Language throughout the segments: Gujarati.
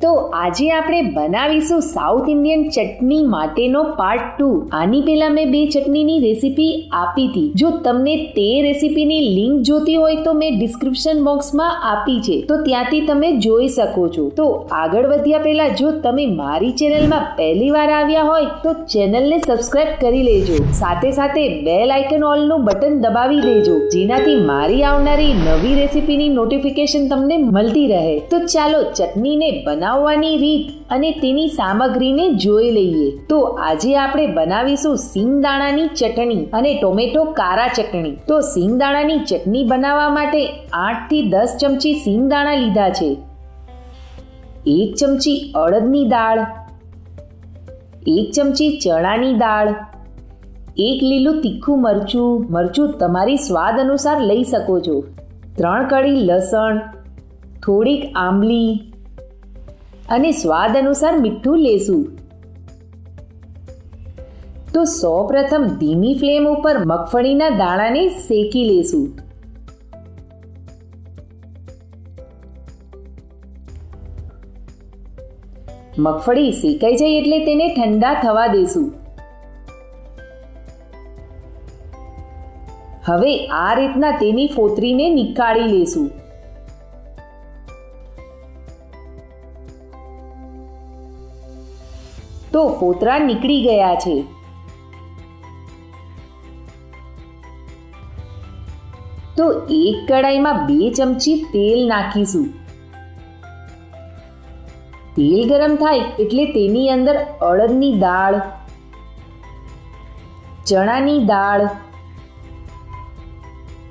તો આજે આપણે બનાવીશું સાઉથ ઇન્ડિયન ચટણી માટેનો પાર્ટ ટુ આની પહેલા મેં બે ચટણીની રેસીપી આપી હતી. જો તમને તે રેસીપીની લિંક જોતી હોય તો મેં ડિસ્ક્રિપ્શન બોક્સમાં આપી છે. તો ત્યાંથી તમે જોઈ શકો છો. તો આગળ વધ્યા પહેલા જો તમે મારી ચેનલમાં પહેલી વાર આવ્યા હોય, તો ચેનલને સબસ્ક્રાઇબ કરી લેજો. સાથે સાથે બેલ આઇકન ઓલનું બટન દબાવી દેજો. જેનાથી મારી આવનારી નવી રેસીપીની નોટિફિકેશન તમને મળતી રહે. તો ચાલો ચટણીને બનાવવાની રીત અને તેની સામગ્રીને જોઈ લઈએ. તો આજે આપણે બનાવીશું સિંગદાણાની ચટણી અને ટોમેટો કારા ચટણી. તો સિંગદાણાની ચટણી બનાવવા માટે આઠથી દસ ચમચી સિંગદાણા લીધા છે. એક ચમચી અડદની દાળ. એક ચમચી ચણાની દાળ. એક લીલું તીખું મરચું. મરચું તમારી સ્વાદ અનુસાર લઈ શકો છો. ત્રણ કળી લસણ. થોડીક આંબલી. અને સ્વાદ અનુસાર મીઠું લેશું. તો સૌ પ્રથમ ધીમી ફ્લેમ ઉપર મગફળીના દાણાને શેકી લેશું. મગફળી શેકાઈ જાય એટલે તેને ઠંડા થવા દેશું. હવે આ રીતના તેની ફોતરીને નીકાળી લેશું. તો ફોતરા નીકળી ગયા છે. તો એક કડાઈમાં બે ચમચી તેલ નાખીશું. તેલ ગરમ થાય એટલે તેની અંદર અડદની દાળ, ચણાની દાળ,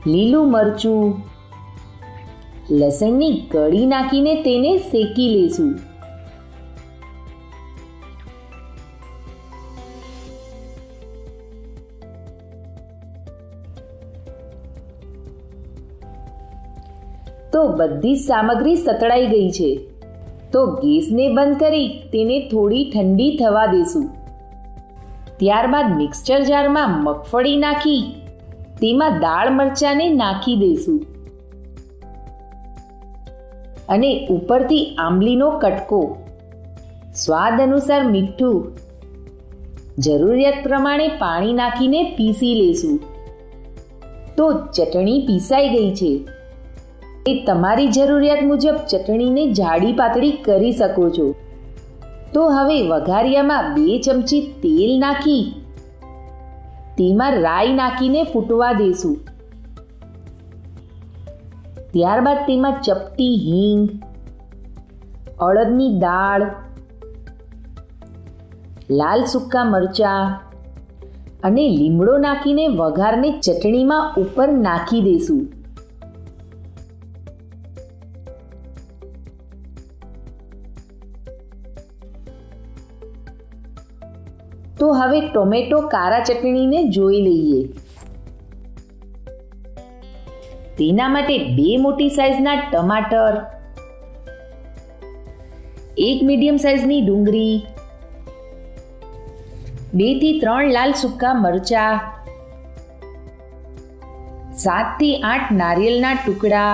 લીલું મરચું, લસણની કળી નાખીને તેને શેકી લેશું. તો બધી સામગ્રી સતળાઈ ગઈ છે. તો ગેસને બંધ કરી તેને થોડી ઠંડી થવા દેશું. ત્યારબાદ મિક્સચર જારમાં મગફળી નાખી, તેમાં દાળ મરચાંને નાખી દઈશું અને ઉપરથી આંબલીનો કટકો. સ્વાદ અનુસાર મીઠું. જરૂરિયાત પ્રમાણે પાણી નાખીને પીસી લેશું. તો ચટણી પીસાઈ ગઈ છે. એ તમારી જરૂરિયાત મુજબ ચટણીને જાડી પાતળી કરી શકો છો. તો હવે વઘારિયામાં બે ચમચી તેલ નાખી. તેમાં રાઈ નાખીને ફૂટવા દેશું. ત્યારબાદ તેમાં ચપટી હિંગ અડદની દાળ, લાલ સૂકા મરચા અને લીમડો નાખીને વઘારને ચટણીમાં ઉપર નાખી દેશું. તો હવે ટોમેટો કારા ચટણીને જોઈ લઈએ. તેના માટે બે મોટી સાઈઝના ટમાટર, એક મીડિયમ સાઈઝની ડુંગળી બેથી ત્રણ લાલ સૂકા મરચા સાતથી આઠ નારિયેળના ટુકડા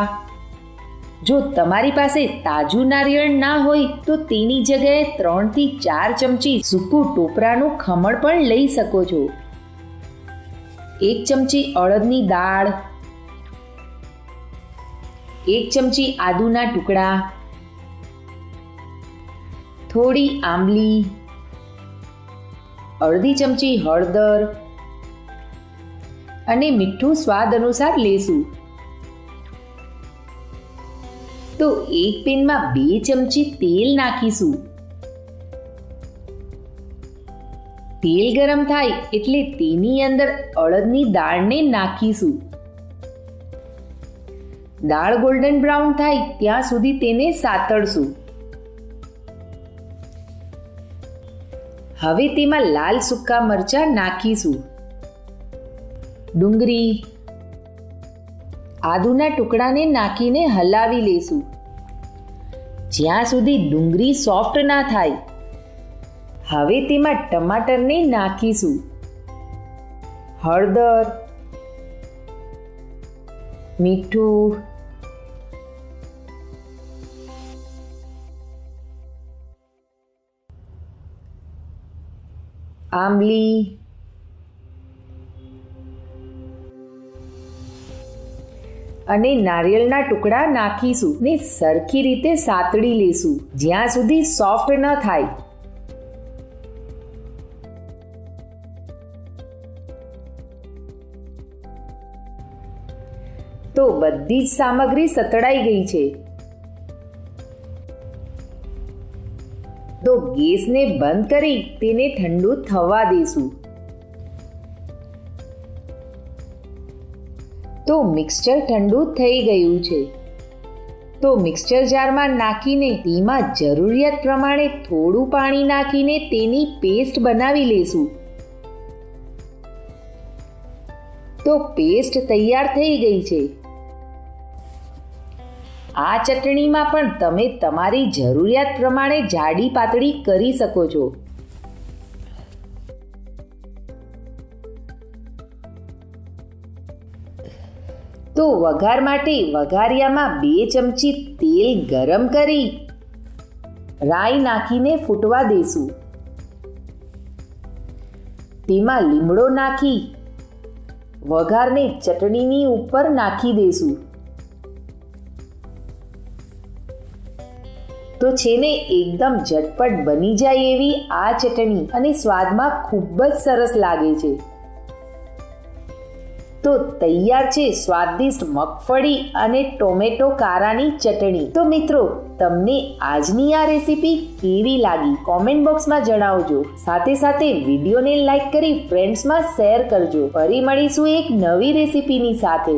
જો તમારી પાસે તાજું નારિયેળ ના હોય, તો તેની જગ્યાએ ત્રણથી ચાર ચમચી સૂકું ટોપરાનું ખમણ પણ લઈ શકો છો. એક ચમચી અડદની દાળ, એક ચમચી આદુના ટુકડા, થોડી આંબલી, અડધી ચમચી હળદર અને મીઠું સ્વાદ અનુસાર લેશું. તો એક પેનમાં બે ચમચી તેલ નાખીશું. તેલ ગરમ થાય એટલે તેની અંદર અડદની દાળને નાખીશું. દાળ ગોલ્ડન બ્રાઉન થાય ત્યાં સુધી તેને સાતળશું. હવે તેમાં લાલ સૂકા મરચાં નાખીશું. ડુંગળી આદુના ટુકડાને નાખીને હલાવી લેશું. જ્યાં સુધી ડુંગળી સોફ્ટ ના થાય, હવે તેમાં ટમાટરને નાખીશું. હળદર, મીઠું, આંબલી અને નારિયેળના ટુકડા નાખીશું ને સરખી રીતે સાતડી લેશું, જ્યાં સુધી સોફ્ટ ન થાય. તો બધી જ સામગ્રી સતળાઈ ગઈ છે. તો ગેસને બંધ કરી તેને ઠંડુ થવા દેશું. તો મિક્સચર ઠંડુ થઈ ગયું છે. તો મિક્સચર જારમાં નાખીને તેમાં જરૂરિયાત પ્રમાણે થોડું પાણી નાખીને તેની પેસ્ટ બનાવી લેશું. તો પેસ્ટ તૈયાર થઈ ગઈ છે. આ ચટણીમાં પણ તમે તમારી જરૂરિયાત પ્રમાણે જાડી પાતળી કરી શકો છો. તો વઘાર માટે વઘારિયામાં બે ચમચી તેલ ગરમ કરી રાઈ નાખીને ફૂટવા દેશું. તેમાં લીમડો નાખી વઘારને ચટણીની ઉપર નાખી દેશું. તો છે ને એકદમ ઝટપટ બની જાય એવી આ ચટણી અને સ્વાદમાં ખૂબ જ સરસ લાગે છે. તો તૈયાર છે સ્વાદિષ્ટ મગફળી અને ટોમેટો કારાની ચટણી. તો મિત્રો, તમને આજની આ રેસીપી કેવી લાગી? કોમેન્ટ બોક્સમાં જણાવજો. સાથે સાથે વિડીયોને લાઈક કરી ફ્રેન્ડ્સમાં શેર કરજો. ફરી મળીશું એક નવી રેસીપીની સાથે.